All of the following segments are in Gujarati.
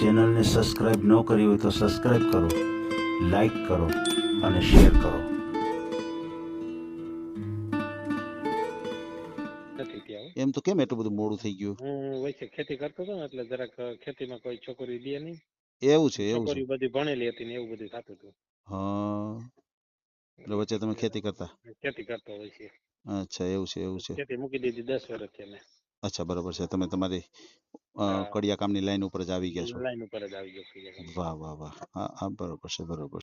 ચેનલને સબસ્ક્રાઈબ ન કરી હોય તો સબસ્ક્રાઈબ કરો લાઈક કરો અને શેર કરો. એમ તો કેમ એટલું બધું મોડું થઈ ગયું? હું વચ્ચે ખેતી કરતો હતો ને એટલે જરાક ખેતીમાં કોઈ છોકરી દે નહીં. એવું છે એવું છોકરી બધી ભણેલી હતી ને એવું બધું થતું હતું. હા. એટલે વચ્ચે તમે ખેતી કરતા? ખેતી કરતો હોય છે. અચ્છા એવું છે એવું છે. ખેતી મૂકી દીધી દસ વર્ષથી અમે અચ્છા બરોબર છે. તમે તમારી અ, હા. કડિયા કામની લાઈન ઉપર જ આવી ગયા છો. લાઈન ઉપર જ આવી ગયો છું વાહ વાહ વાહ. હા હા બરોબર છે બરોબર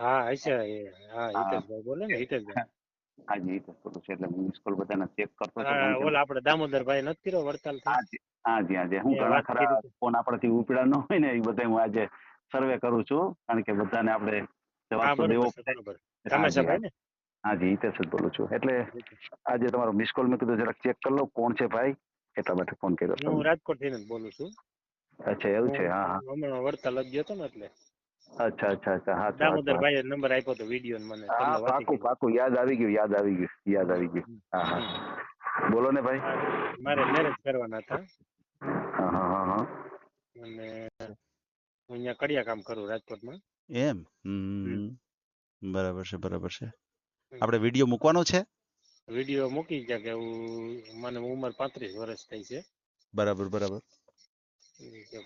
હા હશે એ હા હિતેશભાઈ બોલે ને હિતેશભાઈ આજે ઈ તો થોડું છે એટલે હું મિસ કોલ બધાના ચેક કરતો હા, ઓલા આપણે દામોદરભાઈ નથી કર્યો વડતાલ હાજી હાજી હાજી હું ઘણા ખરા ફોન આપણાથી ઉપડ્યા ન હોય ને એ બધા હું આજે સર્વે કરું છું કારણ કે બધાને આપણે જવાબ તો દેવો પડે. હાજી, હિતેશ જ બોલું છું એટલે આજે તમારો મિસ કોલ મેં કીધું જરાક ચેક કરી લો કોણ છે ભાઈ એટલા માટે ફોન કર્યો હું રાજકોટ થઈને બોલું છું અચ્છા એવું છે હા હા હમણાં વડતાલ જ ગયો હતો ને એટલે અચ્છા અચ્છા અચ્છા. હા તો- હા નંબર આપ્યો તો વીડિયો મને. હા પાકું પાકું. યાદ આવી ગયું યાદ આવી ગયું યાદ આવી ગયું. હા હા. બોલો ને ભાઈ. મારે મેરેજ કરવાના હતા. હા હા હા અને હું અહીંયા કડિયા કામ કરું રાજકોટમાં. એમ? હમ બરાબર છે બરાબર છે. આપણે વીડિયો મૂકવાનો છે? વીડિયો મૂકી ગયા કે હું મને ઉંમર પાંત્રીસ વર્ષ થઈ છે. બરાબર બરાબર.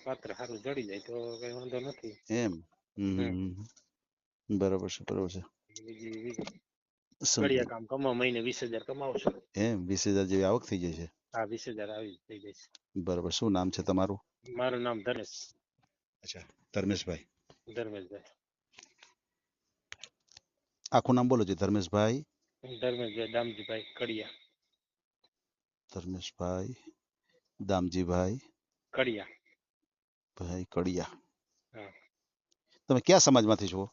પાત્ર સારું જડી જાય તો કઈ વાંધો નથી. એમ. બરાબર છે બરાબર છે. બીજી બીજી સમજાય. કડિયા કામ કમાવા મહિને વીસ હજાર કમાવો છો. એમ વીસ હજાર જેવી આવક થઈ જાય છે? હા વીસ હજાર આવી થઈ જાય છે. બરાબર શું નામ છે તમારું? મારું નામ ધનેશ અચ્છા ધર્મેશભાઈ. ધર્મેશભાઈ. આખું નામ બોલો છો ધર્મેશભાઈ. ધર્મેશભાઈ દામજીભાઈ કડિયા. ધર્મેશભાઈ દામજીભાઈ કડિયા. ભાઈ કડિયા. હા. તમે કયા સમાજમાંથી છો?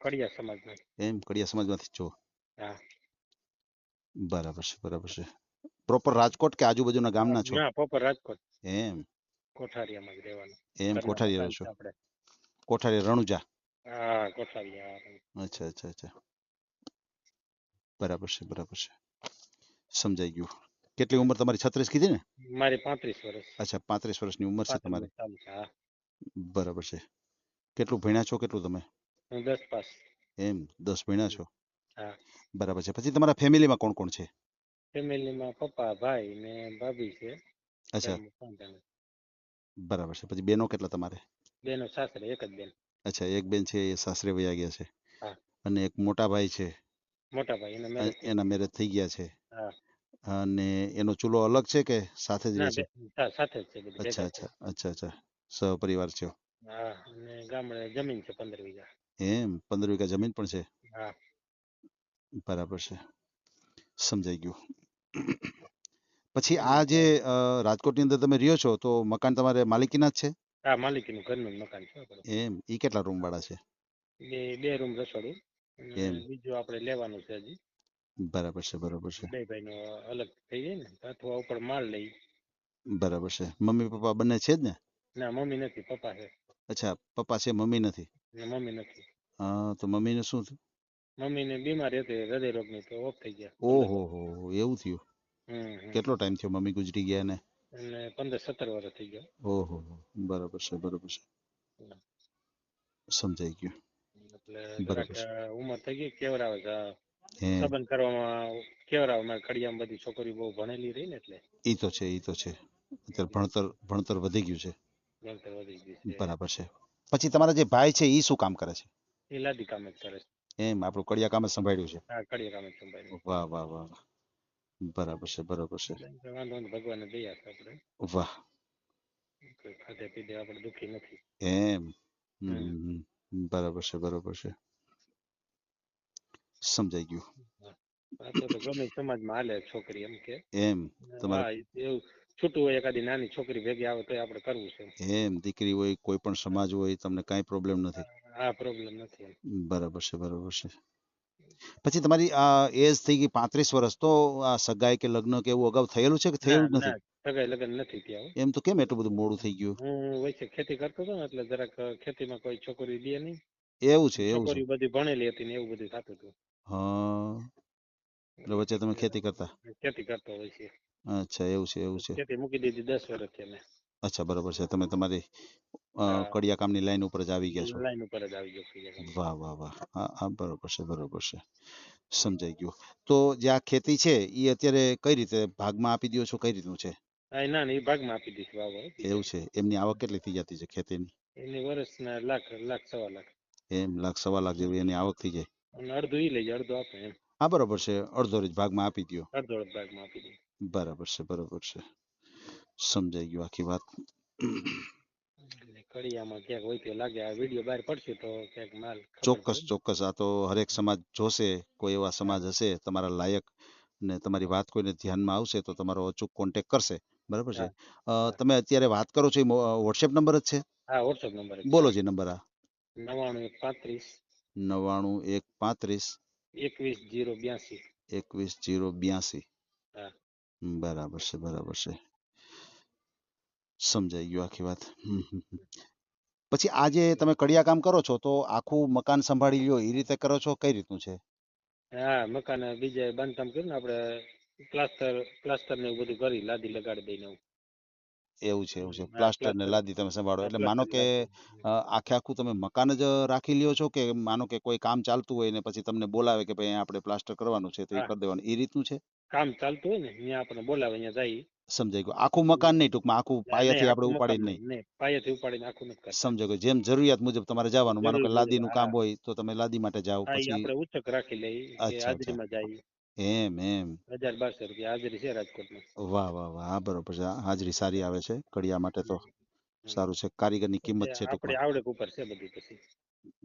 કડિયા સમાજમાંથી એમ કડિયા સમાજમાંથી છો? હા. બરાબર છે બરાબર છે. પ્રોપર રાજકોટ કે આજુબાજુના ગામના છો? ના પોપર રાજકોટ. એમ. કોઠારીયામાં જ રહેવાનું. એમ કોઠારી રહો છો? કોઠારી રણુજા? હા કોઠારિયા અચ્છા અચ્છા અચ્છા. બરાબર છે બરાબર છે. સમજાઈ ગયું. કેટલી ઉંમર તમારી? છત્રીસ કીધી ને? મારી પાંત્રીસ વર્ષ. અચ્છા પાંત્રીસ વર્ષની ઉંમર છે તમારી. બરાબર છે. કેટલું ભણ્યા છો કેટલું તમે? હું દસ પાસ. એમ દસ ભણ્યા છો. હા. બરાબર છે. પછી તમારા ફેમિલીમાં કોણ કોણ છે? ફેમિલીમાં પપ્પા ભાઈ ને ભાભી છે. અચ્છા. બરાબર છે. પછી બેનો કેટલા તમારે? બેનો સાસરે એક જ બેન. અચ્છા એક બેન છે એ સાસરે વયા ગયા છે. અને એક મોટા ભાઈ છે. મોટા ભાઈ એને મેરેજ થઈ ગયા. છે. હા. અને એનો ચૂલો અલગ છે કે સાથે જ રહે છે? સાથે જ છે અચ્છા અચ્છા અચ્છા અચ્છા. સહપરિવાર છે. હા અને ગામડે જમીન છે પંદર વીઘા. એમ? પંદર વીઘા જમીન પણ છે? હા. બરાબર છે. સમજાઈ ગયું. પછી આ જે રાજકોટ રાજકોટની અંદર તમે રહ્યો છો તો મકાન તમારે માલિકીના જ છે? હા માલિકીનું ઘરનું જ મકાન છે એમ? ઈ કેટલા રૂમ વાળા છે? બે બે રૂમ રસોડું એમ. બીજું આપણે લેવાનું છે હજી. બરાબર છે બરાબર છે. બે ભાઈ નો અલગ થઈ જાય ને અથવા ઉપર માલ લઈ. બરાબર છે. મમ્મી પપ્પા બંને છે જ ને? ના મમ્મી નથી પપ્પા છે. અચ્છા પપ્પા છે મમ્મી નથી? ને મમ્મી નથી. હા તો મમ્મીને શું થયું? મમ્મી ને બીમાર હતી હૃદય રોગની તો ઓફ થઈ ગયા. ઓહો હો એવું થયું? હમ, હમ. કેટલો ટાઈમ થયો મમ્મી ગુજરી ગયા ને અને પંદર સત્તર વર્ષ થઈ ગયા. ઓહો હો, બરાબર છે બરાબર છે. સમજાઈ ગયું. એટલે બરાબર જરાક ઉંમર થઈ ગઈ કેવરાવે છે? હે. સંબંધ કરવામાં કેવરાવમાં મારી કડિયામાં બધી છોકરી બહુ ભણેલી રહી ને એટલે? ઈ તો છે ઈ તો છે. અત્યારે ભણતર ભણતર વધી ગયું છે. બરાબર છે. પછી તમારા જે ભાઈ છે એ શું કામ કરે છે? એ લાદી કામ જ કરે છે. એમ આપણું કડિયા કામ જ સંભાળ્યું છે? હા કડિયા કામ જ સંભાળ્યું વાહ વાહ વાહ. બરાબર છે બરાબર છે. વાંધો નહીં ભગવાનને દયા છે આપણે. વાહ. ખાધે પીધે આપણે દુખી નથી. એમ. બરાબર છે બરાબર છે. સમજાઈ ગયું. ગમે સમાજમાં હાલે છોકરી એમ કે. એમ તમારે એવું છૂટું હોય એકાદી નાની છોકરી ભેગી આવે તો આપણે કરવું છે. એમ દીકરી હોય કોઈ પણ સમાજ હોય તમને કાંઈ પ્રોબ્લેમ નથી. આ પ્રોબ્લેમ નથી. બરાબર છે બરાબર છે. પછી તમારી આ એજ થઈ ગઈ પાંત્રીસ વર્ષ તો આ સગાઈ કે લગ્ન કે એવું અગાઉ થયેલું છે કે થયેલું નથી? સગાઈ લગ્ન નથી ત્યાં એમ તો કેમ એટલું બધું મોડું થઈ ગયું? હું વચ્ચે ખેતી કરતો હતો ને એટલે જરાક ખેતીમાં કોઈ છોકરી દે નહીં. એવું છે એવું છે. છોકરી બધી ભણેલી હતી ને એવું બધું થતું હતું. હા. એટલે વચ્ચે તમે ખેતી કરતા? ખેતી કરતો હોય છે. અચ્છા એવું છે એવું છે. ખેતી મૂકી દીધી દસ વર્ષથી અમે અચ્છા બરોબર છે. તમે તમારી અ, કડિયા કામની લાઈન ઉપર જ આવી ગયા છો. લાઈન ઉપર જ આવી ગયો વાહ વાહ વાહ. હા હા બરોબર છે બરોબર છે. સમજાઈ ગયું. તો જે આ ખેતી છે એ અત્યારે કઈ રીતે ભાગમાં આપી દો છો? કઈ રીતનું છે? હા ના ના એ ભાગમાં આપી દીધી. વાવ. એવું છે. એમની આવક કેટલી થઈ જતી છે ખેતીની? એની વર્ષના લાખ લાખ સવા લાખ. એમ લાખ સવા લાખ જેવી એની આવક થઈ જાય? અને અડધું ઈ લઈ જાય અડધો આપે એમ. હા બરોબર છે. અડધો રીત ભાગમાં આપી દો અડધો અડધ ભાગમાં આપી દઈએ બરાબર છે બરાબર છે. સમજાઈ ગયું આખી વાત. કડિયામાં ક્યાંક હોય તો લાગે આ વીડિયો બહાર પડશે તો ક્યાંક માલ ચોક્કસ ચોક્કસ. આ તો હરેક સમાજ જોશે કોઈ એવા સમાજ હશે તમારા લાયક ને તમારી વાત કોઈને ધ્યાનમાં આવશે તો તમારો અચૂક કોન્ટેક કરશે. બરાબર છે? તમે અત્યારે વાત કરો છો એ વોટ્સએપ નંબર જ છે? હા નંબર બોલો જે નંબર આ. નવાણું એક પાંત્રીસ નવાણું એક પાંત્રીસ એકવીસ જીરો બ્યાસી. એકવીસ જીરો બ્યાસી. હા. બરાબર છે બરાબર છે સમજાઈ ગયું આખી વાત હમ, હમ, હમ. પછી આ જે તમે કડિયા કામ કરો છો તો આખું મકાન સંભાળી લ્યો એ રીતે કરો છો કઈ રીતનું છે હા મકાન બીજે બાંધકામ કર્યું ને આપણે પ્લાસ્ટર પ્લાસ્ટર ને એવું બધું કરી લાદી લગાડી દઈને એવું. એવું છે એવું છે હા, પ્લાસ્ટર ને. લાદી તમે સંભાળો હા, એટલે માનો કે લાદી. અ, આખે આખું તમે મકાન જ રાખી લ્યો છો કે માનો કે કોઈ કામ ચાલતું હોય ને પછી તમને બોલાવે કે ભાઈ આપણે પ્લાસ્ટર કરવાનું છે તો એ હા. કરી દેવાનું એ રીતનું છે કામ ચાલતું હોય ને ત્યાં આપણને બોલાવે અહીંયા જાય. સમજાઈ ગયું. આખું મકાન નહીં ટૂંકમાં આખું પાયાથી આપણે ઉપાડીને નહીં. પાયાથી ઉપાડીને આખું નથી કરતા. સમજો કે જેમ જરૂરિયાત મુજબ તમારે જવાનું માનો કે લાદીનું કામ હોય તો તમે લાદી માટે જાઓ પછી આપણે ઉચક રાખી લઈએ હાજરીમાં જઈએ એમ એમ. હજાર બારસો રૂપિયા હાજરી છે રાજકોટમાં. વાહ વાહ વાહ. બરોબર છે. હાજરી સારી આવે છે કડિયા માટે તો સારું છે. કારીગરની કિંમત છે આપણે આવડત ઉપર છે બધું પછી.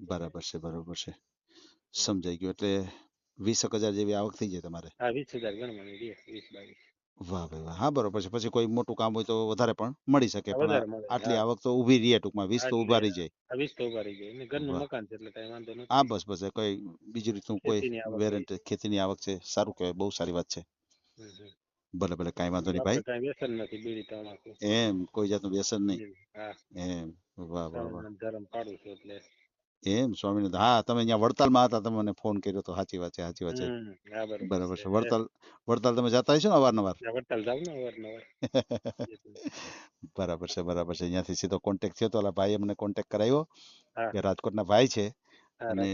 બરાબર છે બરોબર છે. સમજાઈ ગયું. એટલે વીસ એક હજાર જેવી આવક થઈ જાય તમારે. હા વીસ હજાર ગણવાની રહે વીસ બાવીસ. વાહ ભાઈ વાહ. હા બરોબર છે. પછી કોઈ મોટું કામ હોય તો વધારે પણ મળી શકે પણ આટલી આવક તો ઊભી રહી ટૂંકમાં વીસ તો ઊભા રહી જાય. વીસ તો ઊભા રહી જાય. અને ઘરનું મકાન છે એટલે કઈ વાંધો નથી. હા બસ બસ કઈ બીજી રીતનું કોઈ વેરંટ ખેતીની આવક છે. સારું કહેવાય બહુ સારી વાત છે. ભલે ભલે કાંઈ વાંધો નહીં ભાઈ. કાંઈ વ્યસન નથી બીડી એમ કોઈ જાતનું વ્યસન નહીં. એમ વાહ વાહ વાહ. ધર્મ પાડું છું એટલે. એમ સ્વામિનારાયણ હા તમે અહીંયા વડતાલમાં હતા તમે મને ફોન કર્યો તો સાચી વાત છે સાચી વાત છે. બરોબર છે વડતાલ વડતાલ તમે જતા હશો ને અવારનવાર વડતાલ જાવ ને અવારનવાર બરાબર છે બરાબર છે. અહીંયાથી સીધો કોન્ટેક્ટ થયો તો ઓલા ભાઈએ મને કોન્ટેક્ટ કરાવ્યો કે રાજકોટના ભાઈ છે અને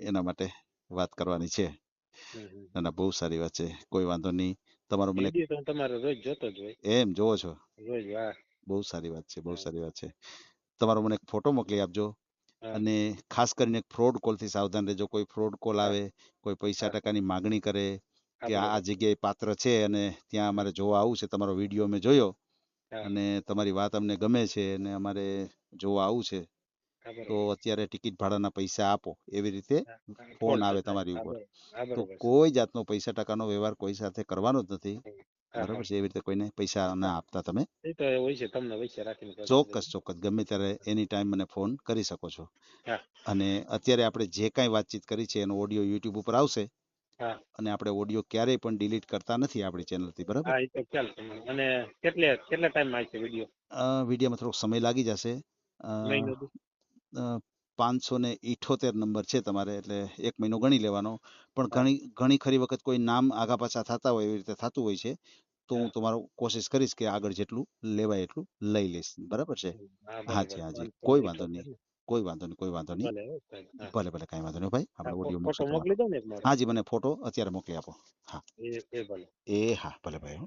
એના માટે વાત કરવાની છે. ના બહુ સારી વાત છે. કોઈ વાંધો નહીં. તમારો મને વીડિયો તો હું તમારો રોજ જોતો જ હોય. એમ જોવો છો? રોજ બહુ સારી વાત છે બહુ સારી વાત છે. તમારો મને એક ફોટો મોકલી આપજો. અને ખાસ કરીને ફ્રોડ કોલથી સાવધાન રહેજો. કોઈ ફ્રોડ કોલ આવે કોઈ પૈસા. ટકાની માગણી કરે કે આ આ. જગ્યાએ પાત્ર છે અને ત્યાં અમારે જોવા આવું છે. તમારો વીડિયો અમે જોયો અને તમારી વાત અમને ગમે છે અને અમારે જોવા આવું છે. તો અત્યારે ટિકિટ ભાડાના પૈસા આપો. એવી રીતે ફોન આવે તમારી ઉપર. તો કોઈ જાતનો પૈસા ટકાનો વ્યવહાર કોઈ સાથે કરવાનો જ નથી. બરાબર છે એવી રીતે કોઈને પૈસા ના આપતા તમે. એ તો હોય છે તમને વૈસે રાખીને ચોક્કસ ચોક્કસ. ગમે ત્યારે એની ટાઈમ મને ફોન કરી શકો છો. અને અત્યારે આપણે જે કાંઈ વાતચીત કરી છે એનો ઓડિયો યુટ્યુબ ઉપર આવશે. અને આપણે ઓડિયો ક્યારેય પણ ડિલીટ કરતા નથી આપણી ચેનલથી બરાબર? હા એ તો ખ્યાલ અને કેટલે કેટલા ટાઈમ આવશે વીડિયો વિડીયોમાં થોડોક સમય લાગી જશે. પાંચસો ને ઇઠોતેર નંબર છે તમારે એટલે એક મહિનો ગણી લેવાનો. પણ ઘણી ઘણી ખરી વખત કોઈ નામ આગા પાછા થતા હોય એવી રીતે થતું હોય છે તો હું. તમારો કોશિશ કરીશ કે આગળ જેટલું લેવાય એટલું લઈ લઈશ. બરાબર છે? હા હાજી હાજી. કોઈ વાંધો નહીં કોઈ વાંધો નહીં કોઈ વાંધો નહીં. ભલે. ભલે કાંઈ વાંધો નહીં ભાઈ. આપણે ઓડિયો મોકલી દો ને હાજી મને ફોટો અત્યારે મોકલી આપો. હા. એ ભલે. એ હા ભલે ભાઈ હો.